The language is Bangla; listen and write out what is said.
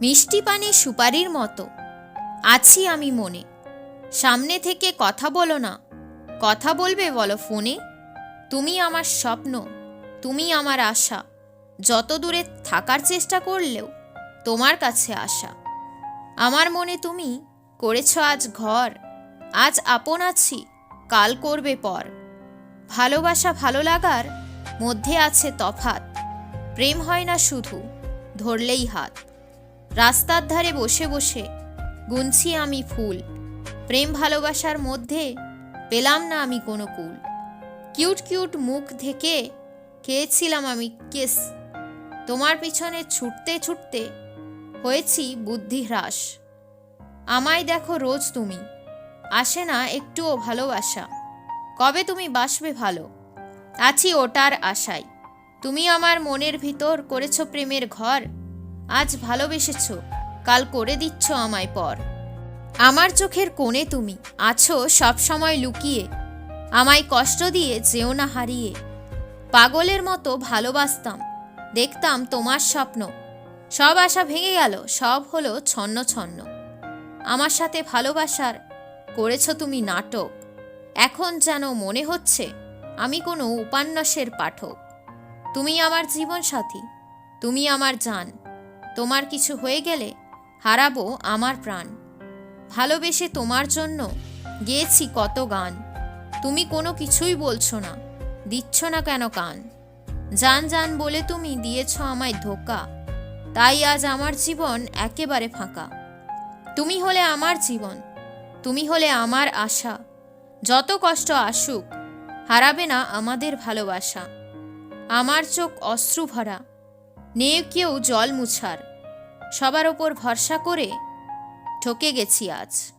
মিষ্টি পানে সুপারির মতো। আছি আমি মনে। সামনে থেকে কথা বলো না। কথা বলবে বলো ফোনে। তুমি আমার স্বপ্ন, তুমি আমার আশা। যত দূরে থাকার চেষ্টা করলেও তোমার কাছে আসা। আমার মনে তুমি করেছ আজ ঘর। আজ আপন আছি, কাল করবে পর। ভালোবাসা ভালো লাগার মধ্যে আছে তফাত। প্রেম হয় না শুধু, ধরলেই হাত। রাস্তার ধারে বসে বসে গুনছি আমি ফুল। প্রেম ভালোবাসার মধ্যে পেলাম না আমি কোনো কুল। কিউট কিউট মুখ থেকে খেয়েছিলাম আমি কেস। তোমার পিছনে ছুটতে ছুটতে হয়েছি বুদ্ধি হ্রাস আমায় দেখো রোজ তুমি। আসে না একটুও ভালোবাসা। কবে তুমি বাসবে ভালো? আছি ওটার আশায়। তুমি আমার মনের ভিতর করেছ প্রেমের ঘর। আজ ভালোবেসেছ, কাল করে দিচ্ছ আমায় পর। আমার চোখের কোণে তুমি, আছো সবসময় লুকিয়ে। আমায় কষ্ট দিয়ে যেও না হারিয়ে। পাগলের মতো ভালোবাসতাম, দেখতাম তোমার স্বপ্ন। সব আশা ভেঙে গেল, সব হলো ছন্ন ছন্ন। আমার সাথে ভালোবাসার করেছ তুমি নাটক। এখন যেন মনে হচ্ছে, আমি কোনো উপন্যাসের পাঠক। তুমি আমার জীবন সাথী তুমি আমার জান। তোমার কিছু হয়ে গেলে হারাবো আমার প্রাণ। ভালোবেসে তোমার জন্য গেয়েছি কত গান। তুমি কোনো কিছুই বলছো না, দিচ্ছ না কেন কান। জান জান বলে তুমি দিয়েছ আমায় ধোকা, তাই আজ আমার জীবন একেবারে ফাঁকা। তুমি হলে আমার জীবন, তুমি হলে আমার আশা। যত কষ্ট আসুক, হারাবে না আমাদের ভালোবাসা। আমার চোখ অশ্রু ভরা নেই কেউ জল মুছার। সবার ওপর ভরসা করে ঠকে গেছি আজ।